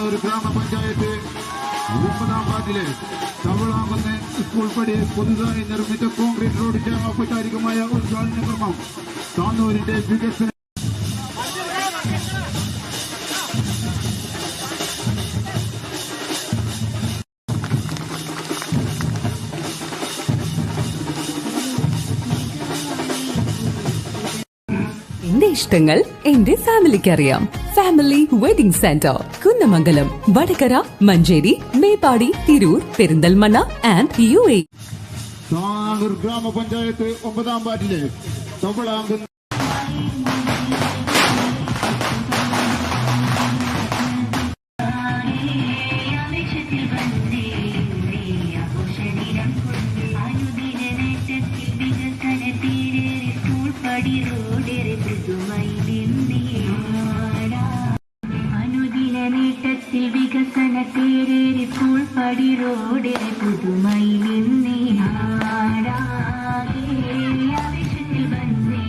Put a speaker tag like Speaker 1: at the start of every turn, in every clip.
Speaker 1: താനൂർ ഗ്രാമപഞ്ചായത്ത് ഒമ്പതാം വാർഡിലെ തവളാമെന്ന് സ്കൂൾ പടി പുതുതായി നിർമ്മിച്ച കോൺക്രീറ്റ് റോഡിന്റെ ഔപചാരികമായ ഉദ്ഘാടന കർമ്മം താന്നൂരിന്റെ വികസന
Speaker 2: ഇഷ്ടങ്ങൾ എന്റെ ഫാമിലിക്ക് അറിയാം Family Wedding Centre Kunnamangalam Vadakara Manjeri Meppadi Tirur Perinthalmanna and U A
Speaker 1: ഗ്രാമപഞ്ചായത്ത് ഒമ്പതാം വാർഡിലെ
Speaker 3: പടി റോഡേറെ പുതുമായി നിന്നേ നാടാകെ ആവേശത്തിൽ വന്നേ.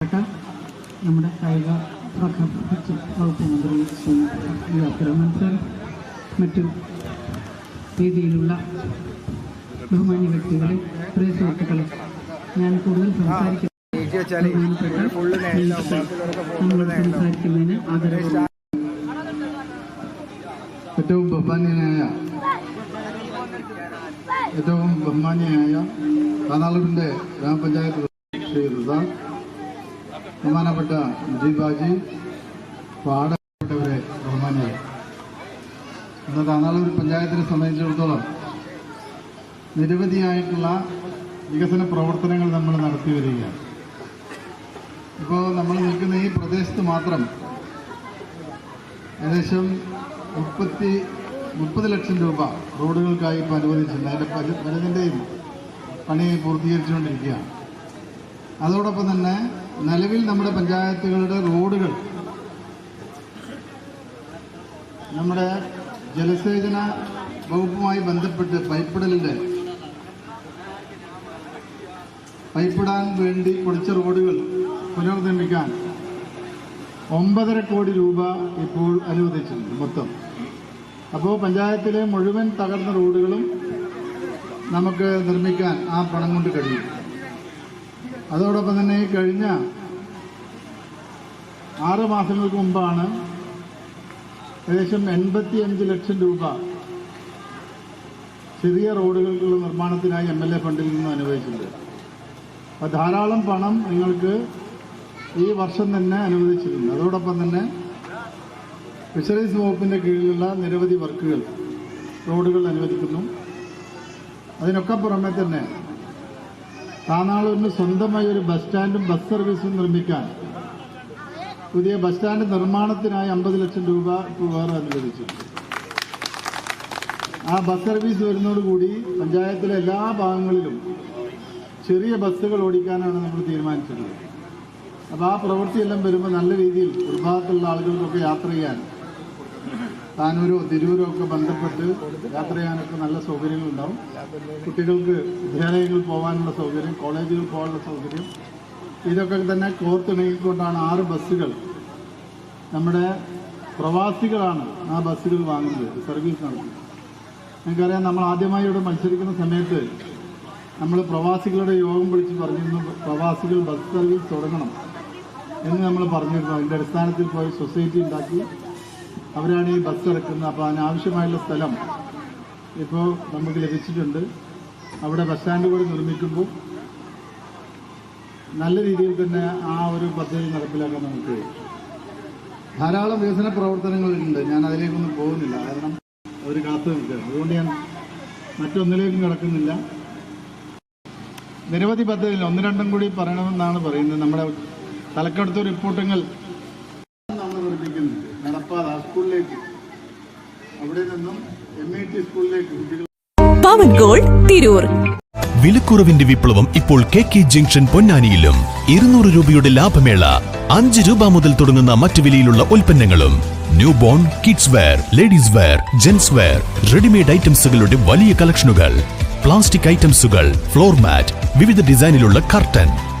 Speaker 4: ബഹുമാനപ്പെട്ട നമ്മുടെ കായിക വകുപ്പ് മന്ത്രി ശ്രീ അബ്ദുറഹ്മാൻ സർ മറ്റു രീതിയിലുള്ള ബഹുമാന്യ വ്യക്തികളെ പ്രിയ സുഹൃത്തുക്കളെ ഞാൻ കൂടുതൽ
Speaker 1: ഏറ്റവും ബഹുമാന്യനായ ഏറ്റവും ബഹുമാന്യനായ കാനാളൂരിന്റെ ഗ്രാമപഞ്ചായത്ത് ശ്രീ റിസ ബഹുമാനപ്പെട്ട മുജീബാജി പാടപ്പെട്ടവരെ ബഹുമാനികൾ ഇന്ന് കാനാളൂർ പഞ്ചായത്തിനെ സംബന്ധിച്ചിടത്തോളം നിരവധിയായിട്ടുള്ള വികസന പ്രവർത്തനങ്ങൾ നമ്മൾ നടത്തി വരികയാണ്. ഇപ്പോൾ നമ്മൾ നിൽക്കുന്ന ഈ പ്രദേശത്ത് മാത്രം ഏകദേശം മുപ്പത്തി മുപ്പത് ലക്ഷം രൂപ റോഡുകൾക്കായി ഇപ്പോൾ അനുവദിച്ചിട്ടുണ്ട്. അതിന്റെ പല പലതിന്റെയും പണി പൂർത്തീകരിച്ചുകൊണ്ടിരിക്കുകയാണ്. അതോടൊപ്പം തന്നെ നിലവിൽ നമ്മുടെ പഞ്ചായത്തുകളുടെ റോഡുകൾ നമ്മുടെ ജലസേചന വകുപ്പുമായി ബന്ധപ്പെട്ട് പൈപ്പിടലിന്റെ പൈപ്പിടാൻ വേണ്ടി പൊളിച്ച റോഡുകൾ പുനർനിർമ്മിക്കാൻ ഒമ്പതര കോടി രൂപ ഇപ്പോൾ അനുവദിച്ചിട്ടുണ്ട് മൊത്തം. അപ്പോൾ പഞ്ചായത്തിലെ മുഴുവൻ തകർന്ന റോഡുകളും നമുക്ക് നിർമ്മിക്കാൻ ആ പണം കൊണ്ട് കഴിയും. അതോടൊപ്പം തന്നെ കഴിഞ്ഞ ആറ് മാസങ്ങൾക്ക് മുമ്പാണ് ഏകദേശം എൺപത്തി അഞ്ച് ലക്ഷം രൂപ ചെറിയ റോഡുകൾക്കുള്ള നിർമ്മാണത്തിനായി എം എൽ എ ഫണ്ടിൽ നിന്ന് അനുവദിച്ചിട്ടുണ്ട്. അപ്പോൾ ധാരാളം പണം നിങ്ങൾക്ക് ഈ വർഷം തന്നെ അനുവദിച്ചിട്ടുണ്ട്. അതോടൊപ്പം തന്നെ ഫിഷറീസ് വകുപ്പിന്റെ കീഴിലുള്ള നിരവധി വർക്കുകൾ റോഡുകൾ അനുവദിക്കുന്നു. അതിനൊക്കെ പുറമെ തന്നെ താനാളൂരിന് സ്വന്തമായി ഒരു ബസ് സ്റ്റാൻഡും ബസ് സർവീസും നിർമ്മിക്കാൻ പുതിയ ബസ് സ്റ്റാൻഡ് നിർമ്മാണത്തിനായി അമ്പത് ലക്ഷം രൂപ വേറെ അനുവദിച്ചു. ആ ബസ് സർവീസ് വരുന്നതോടുകൂടി പഞ്ചായത്തിലെ എല്ലാ ഭാഗങ്ങളിലും ചെറിയ ബസ്സുകൾ ഓടിക്കാനാണ് നമ്മൾ തീരുമാനിച്ചിട്ടുള്ളത്. അപ്പോൾ ആ പ്രവൃത്തിയെല്ലാം വരുമ്പോൾ നല്ല രീതിയിൽ ഒരു ആളുകൾക്കൊക്കെ യാത്ര ചെയ്യാൻ താനൂരോ തിരൂരോ ഒക്കെ ബന്ധപ്പെട്ട് യാത്ര ചെയ്യാനൊക്കെ നല്ല സൗകര്യങ്ങളുണ്ടാവും. കുട്ടികൾക്ക് വിദ്യാലയങ്ങളിൽ പോകാനുള്ള സൗകര്യം കോളേജുകൾ പോകാനുള്ള സൗകര്യം. ഇതൊക്കെ തന്നെ കോർത്തിണങ്ങിക്കൊണ്ടാണ് ആറ് ബസ്സുകൾ. നമ്മുടെ പ്രവാസികളാണ് ആ ബസ്സുകൾ വാങ്ങുന്നത് സർവീസ് നടത്തുന്നത്. നിങ്ങൾക്കറിയാം നമ്മൾ ആദ്യമായി ഇവിടെ മത്സരിക്കുന്ന സമയത്ത് നമ്മൾ പ്രവാസികളുടെ യോഗം വിളിച്ച് പറഞ്ഞിരുന്നു പ്രവാസികൾ ബസ് സർവീസ് തുടങ്ങണം. എന്ന് നമ്മൾ പറഞ്ഞിരുന്നു. അതിന്റെ അടിസ്ഥാനത്തിൽ പോയി സൊസൈറ്റി ഉണ്ടാക്കി. അവരാണ് ഈ ബസ് ഇറക്കുന്നത്. അപ്പോൾ അതിനാവശ്യമായുള്ള സ്ഥലം ഇപ്പോൾ നമുക്ക് ലഭിച്ചിട്ടുണ്ട്. അവിടെ ബസ് സ്റ്റാൻഡ് കൂടി നിർമ്മിക്കുമ്പോൾ നല്ല രീതിയിൽ തന്നെ ആ ഒരു പദ്ധതി നടപ്പിലാക്കാൻ നമുക്ക്. ധാരാളം വികസന പ്രവർത്തനങ്ങളുണ്ട്. ഞാൻ അതിലേക്കൊന്നും പോകുന്നില്ല. കാരണം അവർ കാത്തു നിൽക്കുകയാണ്. അതുകൊണ്ട് ഞാൻ മറ്റൊന്നിലേക്കും കിടക്കുന്നില്ല. നിരവധി പദ്ധതികൾ ഒന്ന് രണ്ടും കൂടി പറയണമെന്നാണ് പറയുന്നത്. നമ്മുടെ തലക്കെടുത്ത റിപ്പോർട്ടുകൾ. നമ്മൾ നടപ്പാത സ്കൂളിലേക്ക്. അവിടെ നിന്നും എം ഇ ടി സ്കൂളിലേക്ക് കുട്ടികൾ
Speaker 2: പവൻ ഗോൾഡ് തിരൂർ.
Speaker 5: വിലക്കുറവിന്റെ വിപ്ലവം ഇപ്പോൾ കെ കെ ജംഗ്ഷൻ പൊന്നാനിയിലും. ഇരുന്നൂറ് രൂപയുടെ ലാഭമേള അഞ്ച് രൂപ മുതൽ തുടങ്ങുന്ന മറ്റു വിലയിലുള്ള ഉൽപ്പന്നങ്ങളും. New born kids wear ladies wear gents wear readymade ഐറ്റംസുകളുടെ വലിയ കളക്ഷനുകൾ. പ്ലാസ്റ്റിക് ഐറ്റംസുകൾ ഫ്ലോർ മാറ്റ് വിവിധ ഡിസൈനിലുള്ള curtain.